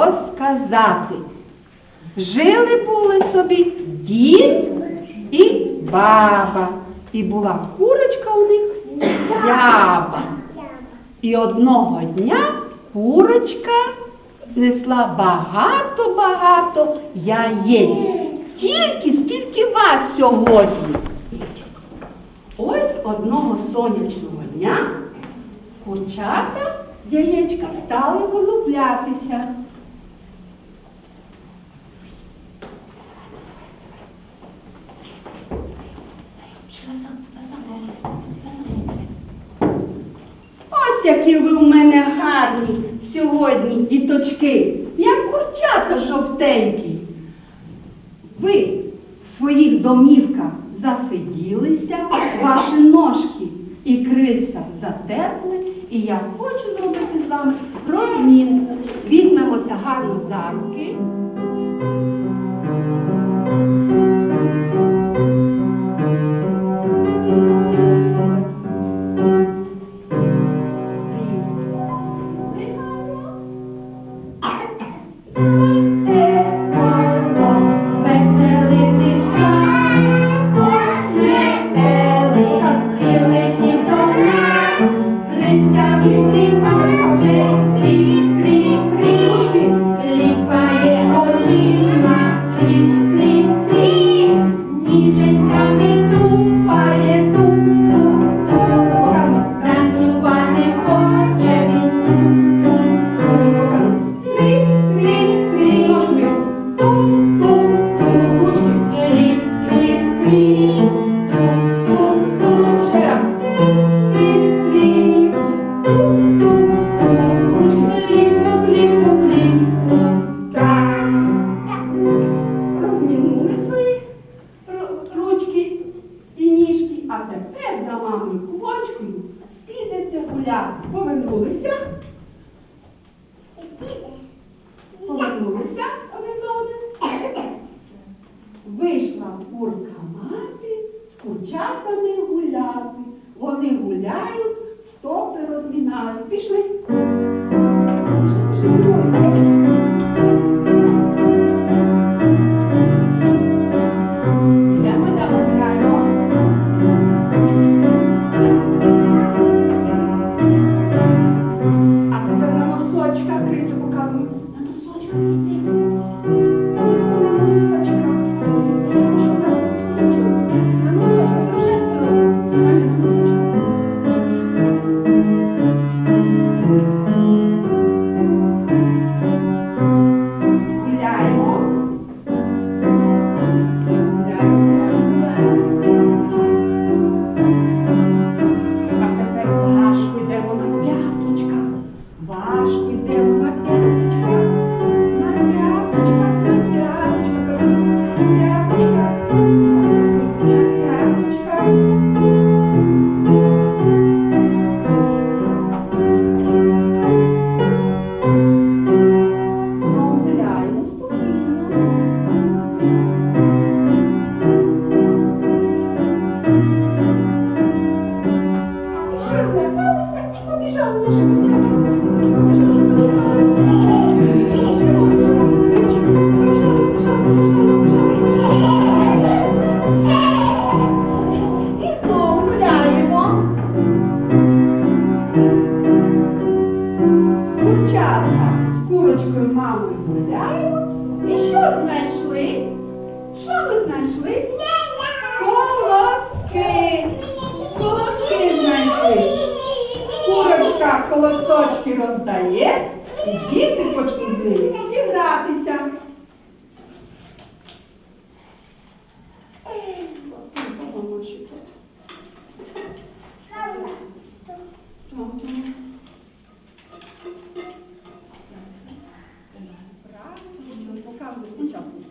розказати. Жили були собі дід і баба. І була курочка у них ряба. І одного дня курочка знесла багато-багато яєць. Тільки скільки вас сьогодні. Ось одного сонячного дня курчата яєчка стали вилуплятися. Ось які ви у мене гарні сьогодні, діточки, як курчата жовтенькі. Ви в своїх домівках засиділися, ваші ножки і крильця затерпли, і я хочу зробити з вами розмінку. Візьмемося гарно за руки. Повернулися. Колосочки роздає, і діти почнуть з ними і гратися.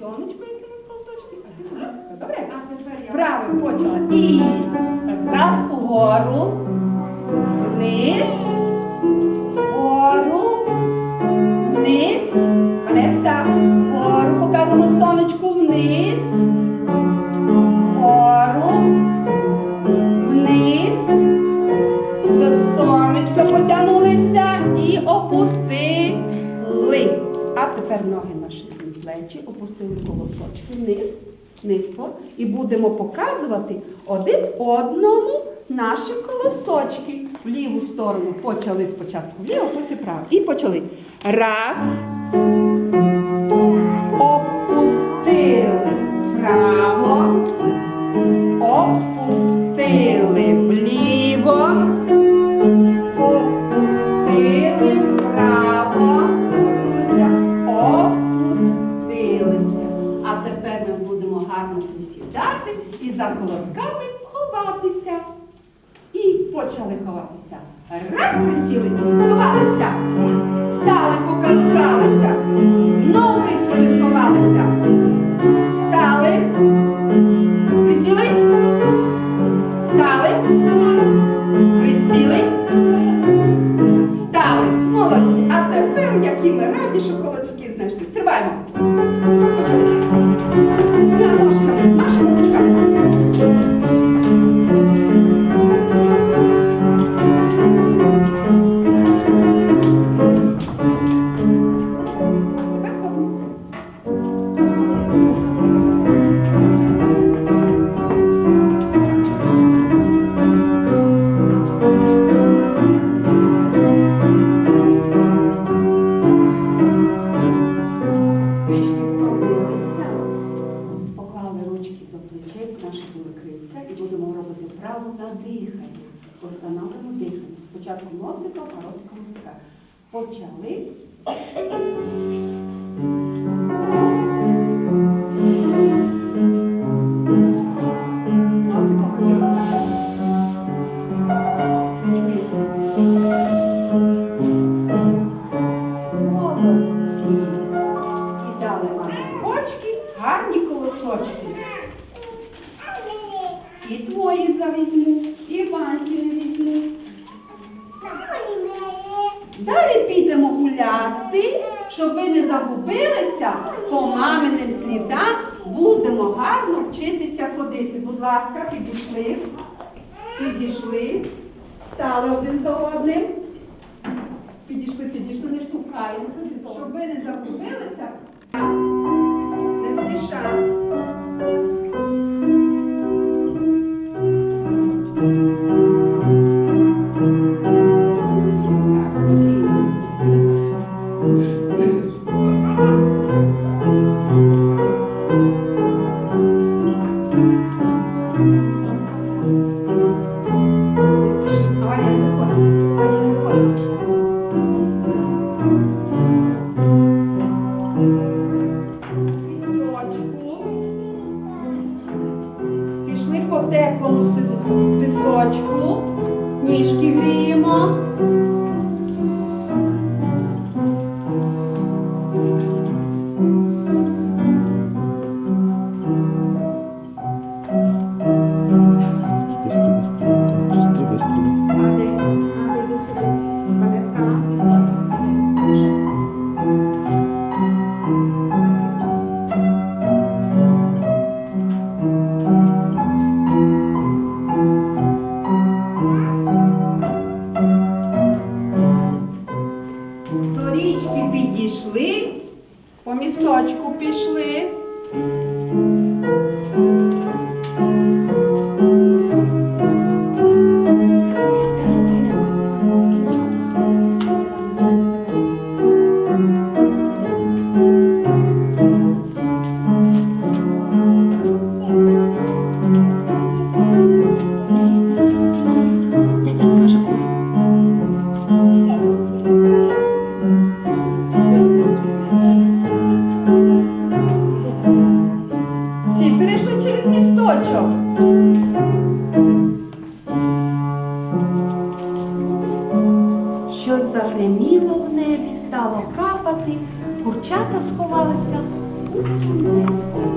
Сонечко, яке у нас колосочки, а ти. Добре? А тепер я правим почала. І раз угору, тепер ноги на плечі, опустили колосочки вниз, низько. І будемо показувати один одному наші колосочки. В ліву сторону почали спочатку вліво, потім вправо. І почали. Раз. Встановимо дихання. Спочатку носиком, а ротиком. Почали. І твої завізьму, і Ванькіни візьму. Далі підемо гуляти, щоб ви не загубилися по маминим слідам. Будемо гарно вчитися ходити. Будь ласка, підійшли, підійшли, стали один за одним. Підійшли, підійшли, не штовхаємося, щоб ви не загубилися. Не спіша. Пісочку. Ніжки загриміло в небі, стало капати, курчата сховалися. у тунель.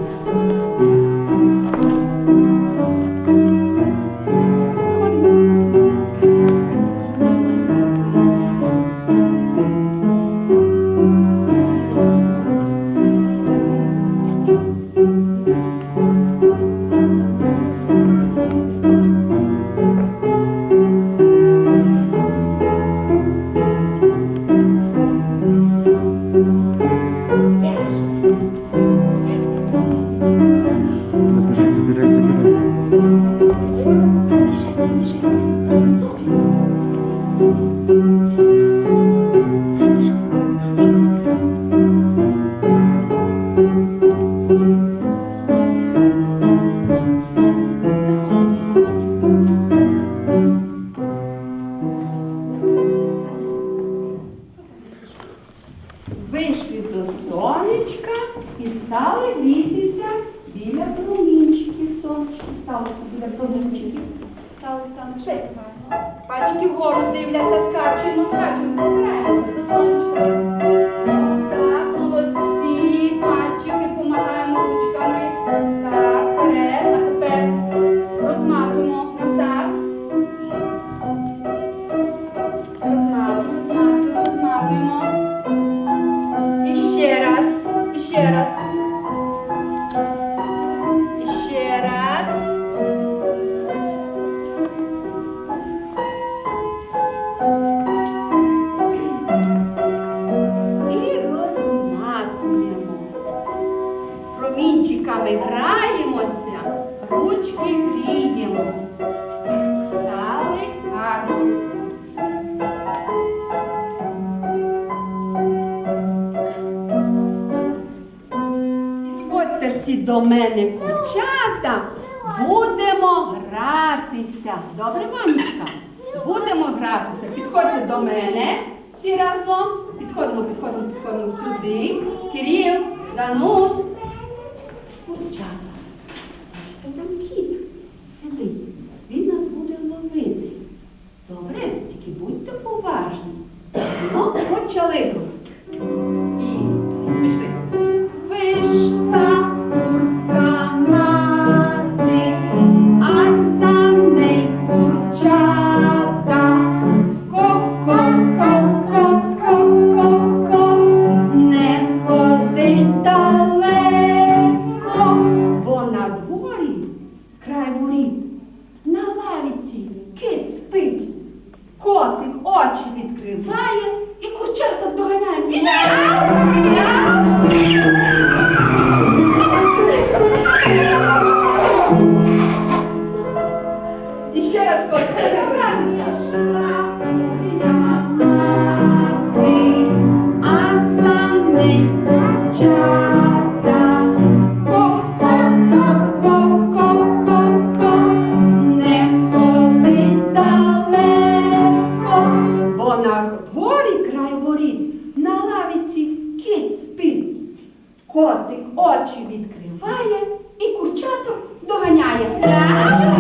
до мене курчата, будемо гратися. Добре, Ванечка? Будемо гратися. Підходьте до мене всі разом. Підходимо, підходимо, підходимо сюди. Кирил, Дануц. Курчата. Бачите, там кіт сидить. Він нас буде ловити. Добре, тільки будьте поважні. Ну, почали. І пішли. Котик очі відкриває і курчата доганяє.